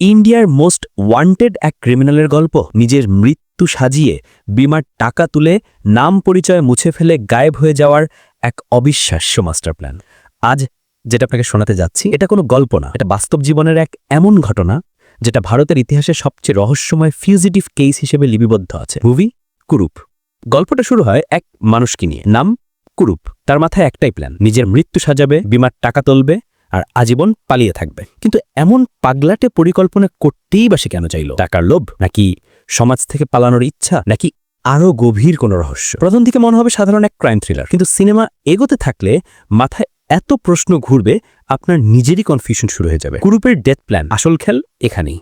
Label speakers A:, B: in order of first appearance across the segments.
A: ইন্ডিয়ার most wanted এক ক্রিমিনালের গল্প, নিজের মৃত্যু সাজিয়ে বিমার টাকা তুলে নাম পরিচয় মুছে ফেলে গায়েব হয়ে যাওয়ার এক অবিশ্বাস্য মাস্টার প্ল্যান। আজ যেটা আপনাকে শোনাতে যাচ্ছি, এটা কোনো গল্প না, এটা বাস্তব জীবনের এক এমন ঘটনা, যেটা ভারতের ইতিহাসে সবচেয়ে রহস্যময় ফিউজিটিভ কেস হিসেবে লিপিবদ্ধ আছে। ভুবি কুরুপ। গল্পটা শুরু হয় এক মানুষকে নিয়ে, নাম কুরুপ। তার মাথায় একটাই প্ল্যান নিজের মৃত্যু সাজাবে, বিমার টাকা তুলবে আর আজীবন পালিয়ে থাকবে। কিন্তু এমন পাগলাটে পরিকল্পনা করতেই বা সে কেন চাইল? টাকার লোভ নাকি সমাজ থেকে পালানোর ইচ্ছা নাকি আরও গভীর কোনো রহস্য? প্রথম দিকে মনে হবে সাধারণ এক ক্রাইম থ্রিলার, কিন্তু সিনেমা এগোতে থাকলে মাথায় এত প্রশ্ন ঘুরবে, আপনার নিজেরই কনফিউশন শুরু হয়ে যাবে। কুরুপের ডেথ প্ল্যান, আসল খেল এখানেই।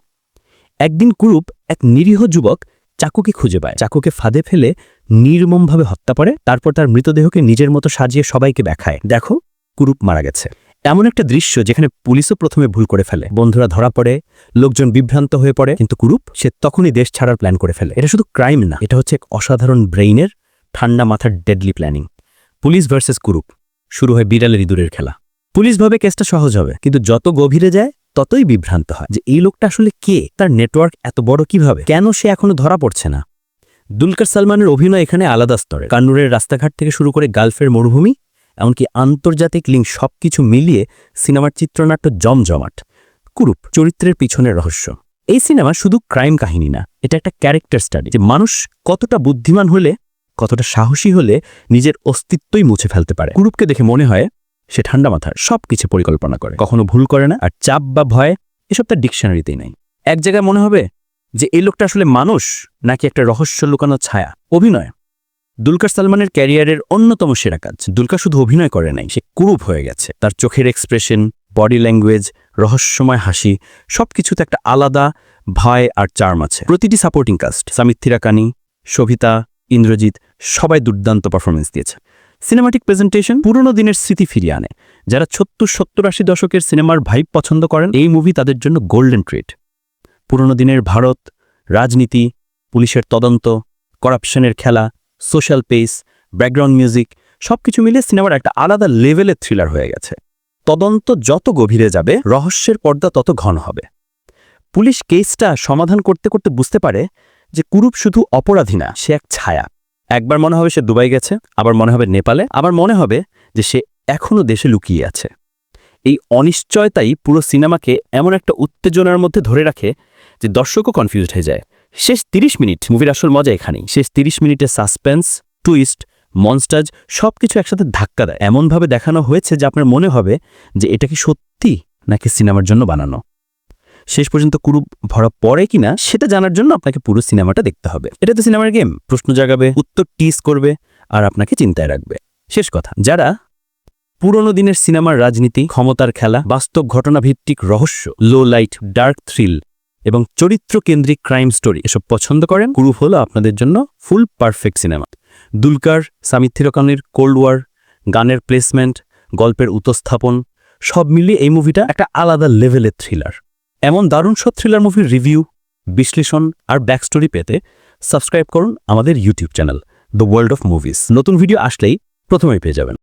A: একদিন কুরুপ এক নিরীহ যুবক চাকুকে খুঁজে পায়। চাকুকে ফাঁদে ফেলে নির্মমভাবে হত্যা করে, তারপর তার মৃতদেহকে নিজের মতো সাজিয়ে সবাইকে দেখায়। দেখো, কুরুপ মারা গেছে। এমন একটা দৃশ্য যেখানে পুলিশও প্রথমে ভুল করে ফেলে। বন্ধুরা ধরা পড়ে, লোকজন বিভ্রান্ত হয়ে পড়ে, কিন্তু কুরুপ সে তখনই দেশ ছাড়ার প্ল্যান করে ফেলে। এটা শুধু ক্রাইম না, এটা হচ্ছে এক অসাধারণ ব্রেইনের ঠান্ডা মাথার deadly planning police versus Kurup, শুরু হয় বিড়ালের ইঁদুরের খেলা। পুলিশ ভাবে কেসটা সহজ হবে, কিন্তু যত গভীরে যায়, ততই বিভ্রান্ত হয় যে এই লোকটা আসলে কে? তার নেটওয়ার্ক এত বড় কীভাবে? কেন সে এখনও ধরা পড়ছে না? দুলকার সালমানের অভিনয় এখানে আলাদা স্তরে কান্নুরের রাস্তাঘাট থেকে শুরু করে গালফের মরুভূমি এমনকি আন্তর্জাতিক লিঙ্ক সবকিছু মিলিয়ে সিনেমার চিত্রনাট্য জমজমাট। কুরুপ, চরিত্রের পিছনের রহস্য। এই সিনেমা শুধু ক্রাইম কাহিনী না, এটা একটা ক্যারেক্টার স্টাডি। যে মানুষ কতটা বুদ্ধিমান হলে, কতটা সাহসী হলে নিজের অস্তিত্বই মুছে ফেলতে পারে। কুরুপকে দেখে মনে হয় সে ঠান্ডা মাথার সব কিছু পরিকল্পনা করে। কখনো ভুল করে না, আর চাপ বা ভয় এসব তার ডিকশনারিতেই নাই। এক জায়গায় মনে হবে যে, এই লোকটা আসলে মানুষ নাকি একটা রহস্য লুকানো ছায়া? অভিনয়। দুলকার সালমানের ক্যারিয়ারের অন্যতম সেরা কাজ। দুলকা শুধু অভিনয় করে নাই, সে কুরুপ হয়ে গেছে। তার চোখের এক্সপ্রেশন বডি ল্যাঙ্গুয়েজ রহস্যময় হাসি, সবকিছুতে একটা আলাদা ভয় আর চার্ম আছে। প্রতিটি সাপোর্টিং কাস্ট সামিত্থিরা কানি শোভিতা, ইন্দ্রজিৎ, সবাই দুর্দান্ত পারফরমেন্স দিয়েছে। সিনেমাটিক প্রেজেন্টেশন পুরনো দিনের স্মৃতি ফিরিয়ে আনে। যারা ছত্তর সত্তর, আশি দশকের সিনেমার ভাইব পছন্দ করেন, এই মুভি তাদের জন্য গোল্ডেন ট্রিট পুরনো দিনের ভারত, রাজনীতি, পুলিশের তদন্ত করাপশনের খেলা সোশ্যাল পেস ব্যাকগ্রাউন্ড মিউজিক সবকিছু মিলে সিনেমার একটা আলাদা লেভেলের থ্রিলার হয়ে গেছে। তদন্ত যত গভীরে যাবে, রহস্যের পর্দা তত ঘন হবে। পুলিশ কেসটা সমাধান করতে করতে বুঝতে পারে যে কুরুপ শুধু অপরাধী না, সে এক ছায়া। একবার মনে হবে সে দুবাই গেছে, আবার মনে হবে নেপালে, আবার মনে হবে যে সে এখনও দেশে লুকিয়ে আছে। এই অনিশ্চয়তাই পুরো সিনেমাকে এমন একটা উত্তেজনার মধ্যে ধরে রাখে যে দর্শকও কনফিউজড হয়ে যায়। শেষ ৩০ মিনিট মুভির আসল মজা এখানেই। শেষ ৩০ মিনিটে সাসপেন্স টুইস্ট মনস্টাজ সবকিছু একসাথে ধাক্কা দেয়। এমনভাবে দেখানো হয়েছে যে আপনার মনে হবে যে এটা কি সত্যি নাকি সিনেমার জন্য বানানো। শেষ পর্যন্ত কুরু ভরা পড়ে কিনা সেটা জানার জন্য আপনাকে পুরো সিনেমাটা দেখতে হবে। এটা তো সিনেমার গেম প্রশ্ন জাগাবে, উত্তর টিস করবে আর আপনাকে চিন্তায় রাখবে। শেষ কথা, যারা পুরনো দিনের সিনেমার রাজনীতি, ক্ষমতার খেলা, বাস্তব ঘটনাভিত্তিক রহস্য লো লাইট ডার্ক থ্রিল এবং চরিত্র কেন্দ্রিক ক্রাইম স্টোরি, এসব পছন্দ করেন কুরুপ হলো আপনাদের জন্য ফুল পারফেক্ট সিনেমা। দুলকার সামিথিরকানের কোল্ড ওয়ার, গানের প্লেসমেন্ট, গল্পের উপস্থাপন সব মিলিয়ে এই মুভিটা একটা আলাদা লেভেলের থ্রিলার। এমন দারুণ সব থ্রিলার মুভির রিভিউ, বিশ্লেষণ আর ব্যাকস্টোরি পেতে সাবস্ক্রাইব করুন আমাদের YouTube channel, the world of movies. নতুন ভিডিও আসলেই প্রথমেই পেয়ে যাবেন।